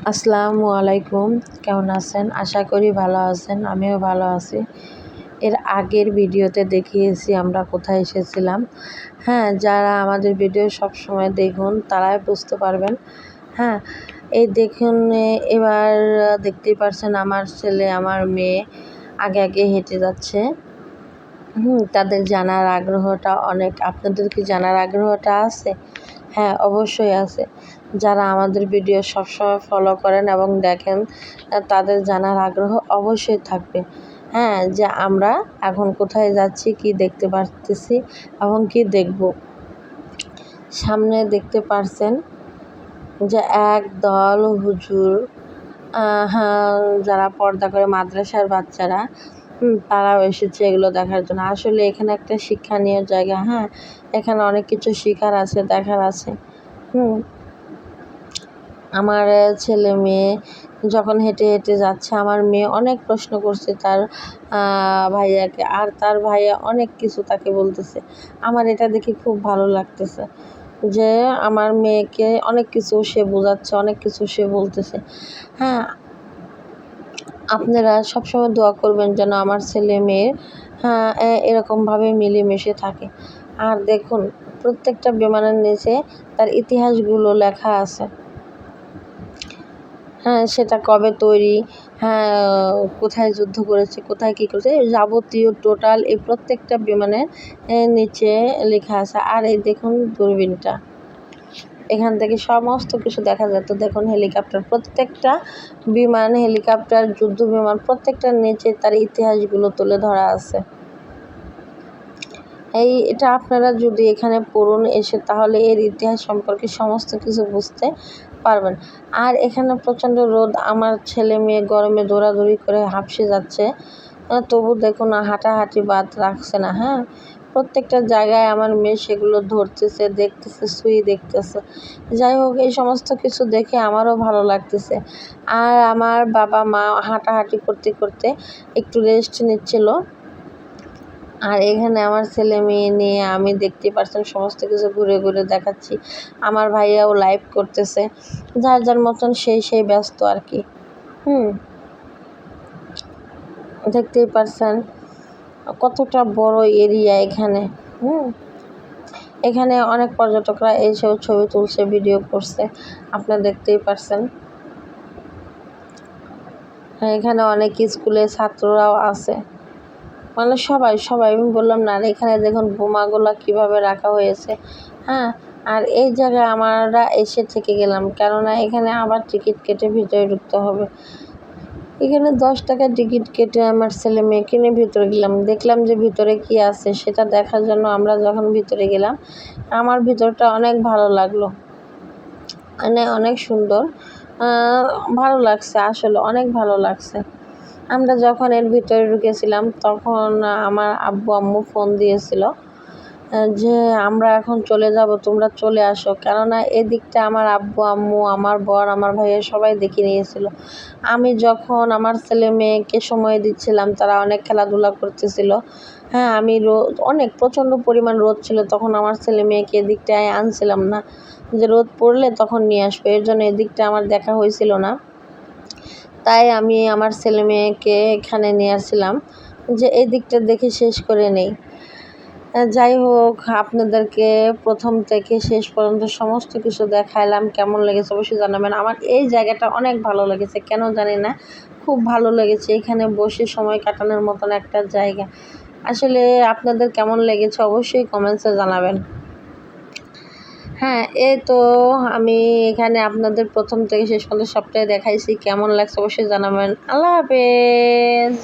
আসসালামু আলাইকুম, কেমন আছেন? আশা করি ভালো আছেন, আমিও ভালো আছি। এর আগের ভিডিওতে দেখিয়েছি আমরা কোথায় এসেছিলাম। হ্যাঁ যারা আমাদের ভিডিও সব সময় দেখুন, তারাই বুঝতে পারবেন। হ্যাঁ এই দেখুন, এবার দেখতেই পারছেন আমার ছেলে, আমার মেয়ে আগে আগে হেঁটে যাচ্ছে। হুম, তাদের জানার আগ্রহটা অনেক। আপনাদের কি জানার আগ্রহটা আছে? হ্যাঁ অবশ্যই আছে। যারা আমাদের ভিডিও সবসময় ফলো করেন এবং দেখেন, তাদের জানার আগ্রহ অবশ্যই থাকবে। হ্যাঁ যে আমরা এখন কোথায় যাচ্ছি, কি দেখতে পারতেছি এবং কি দেখব। সামনে দেখতে পারছেন যে এক দল হুজুর হ্যাঁ যারা পর্দা করে মাদ্রাসার বাচ্চারা তারাও এসেছে এগুলো দেখার জন্য। আসলে এখানে একটা শিক্ষণীয় জায়গা হ্যাঁ? এখানে অনেক কিছু শেখার আছে, দেখার আছে। হুম। আমার ছেলে মেয়ে যখন হেঁটে হেঁটে যাচ্ছে, আমার মেয়ে অনেক প্রশ্ন করছে তার ভাইয়াকে। আর তার ভাইয়া অনেক কিছু তাকে বলতেছে। আমার এটা দেখে খুব ভালো লাগতেছে যে, আমার মেয়েকে অনেক কিছু সে বোঝাচ্ছে, অনেক কিছু সে বলতেছে। হ্যাঁ আপনারা সবসময় দোয়া করবেন যেন আমার ছেলে মেয়ের হ্যাঁ এরকমভাবে মিলেমিশে থাকে। আর দেখুন, প্রত্যেকটা বিমানের নিচে তার ইতিহাসগুলো লেখা আছে। হ্যাঁ সেটা কবে তৈরি হ্যাঁ কোথায় যুদ্ধ করেছে, কোথায় কী করেছে যাবতীয় টোটাল এই প্রত্যেকটা বিমানের নিচে লেখা আছে। আর এই দেখুন দূরবীনটা। এখান থেকে সমস্ত কিছু দেখা যেত দেখুন, হেলিকপ্টার প্রত্যেকটা বিমান, হেলিকপ্টার, যুদ্ধ বিমান প্রত্যেকটার নিচে তার ইতিহাসগুলো তুলে ধরা আছে। এই, এটা আপনারা যদি এখানে পড়ুন, এসে তাহলে এর ইতিহাস সম্পর্কে সমস্ত কিছু বুঝতে পারবেন। আর এখানে প্রচণ্ড রোদ, আমার ছেলে মেয়ে গরমে দৌড়াদৌড়ি করে হাঁপসে যাচ্ছে। তবু দেখুন, হাঁটাহাঁটি বাদ রাখছে না হ্যাঁ? প্রত্যেকটা জায়গায় আমার মেয়ে সেগুলো ধরতেছে, দেখতেছে শুয়ে দেখতেছে। যাই হোক, এই সমস্ত কিছু দেখে আমারও ভালো লাগতেছে। আর আমার বাবা মা হাঁটাহাঁটি করতে করতে একটু রেস্ট নিচ্ছিল। আর এখানে আমার ছেলে মেয়ে নিয়ে আমি দেখতে পারছেন, সমস্ত কিছু ঘুরে ঘুরে দেখাচ্ছি। আমার ভাইয়াও লাইভ করতেছে। যার যার মতন সেই সেই ব্যস্ত আর কি। হুম, দেখতেই পারছেন। কতটা বড় এরিয়া এখানে? হুম? এখানে অনেক পর্যটকরা এসেও ছবি তুলছে, ভিডিও করছে। আপনারা দেখতেই পারছেন। এখানে অনেক স্কুলের ছাত্ররাও আছে। মানে সবাই সবাই, আমি বললাম না এখানে দেখুন বোমাগুলো কীভাবে রাখা হয়েছে। হ্যাঁ আর এই জায়গায় আমরা এসে থেকে গেলাম। কেননা এখানে আবার টিকিট কেটে ভিতরে ঢুকতে হবে। এখানে দশ টাকা টিকিট কেটে আমার ছেলে মেয়ে কিনে ভিতরে গেলাম। দেখলাম যে ভিতরে কি আছে, সেটা দেখার জন্য আমরা যখন ভিতরে গেলাম, আমার ভিতরটা অনেক ভালো লাগল। মানে অনেক সুন্দর। ভালো লাগছে, আসলে অনেক ভালো লাগছে। আমরা যখন এর ভিতরে ঢুকেছিলাম, তখন আমার আব্বু আম্মু ফোন দিয়েছিল। যে আমরা এখন চলে যাব, তোমরা চলে আসো। কেননা এদিকটা আমার আব্বু, আম্মু, আমার বর, আমার ভাইয়ের সবাই দেখে নিয়েছিল। আমি যখন আমার ছেলে মেয়েকে সময় দিচ্ছিলাম, তারা অনেক খেলাধুলা করতেছিল। হ্যাঁ আমি রোদ অনেক প্রচণ্ড পরিমাণ রোদ ছিল, তখন আমার ছেলে মেয়েকে এদিকটায় আনছিলাম না। যে রোদ পড়লে তখন নিয়ে আসব, এর জন্য এদিকটা আমার দেখা হয়েছিল না। তাই আমি আমার ছেলে মেয়েকে এখানে নিয়ে আসছিলাম। যে এই দিকটা দেখে শেষ করে নেই। যাই হোক, আপনাদেরকে প্রথম থেকে শেষ পর্যন্ত সমস্ত কিছু দেখাইলাম, কেমন লেগেছে অবশ্যই জানাবেন। আমার এই জায়গাটা অনেক ভালো লেগেছে, কেন জানি না, খুব ভালো লেগেছে, এখানে বসে সময় কাটানোর মতন একটা জায়গা। আসলে আপনাদের কেমন লেগেছে অবশ্যই কমেন্টসে জানাবেন। হ্যাঁ এই তো আমি এখানে আপনাদের প্রথম থেকে শেষ পর্যন্ত সবটাই দেখাইছি, কেমন লাগছে অবশ্যই জানাবেন। আল্লাহ হাফেজ!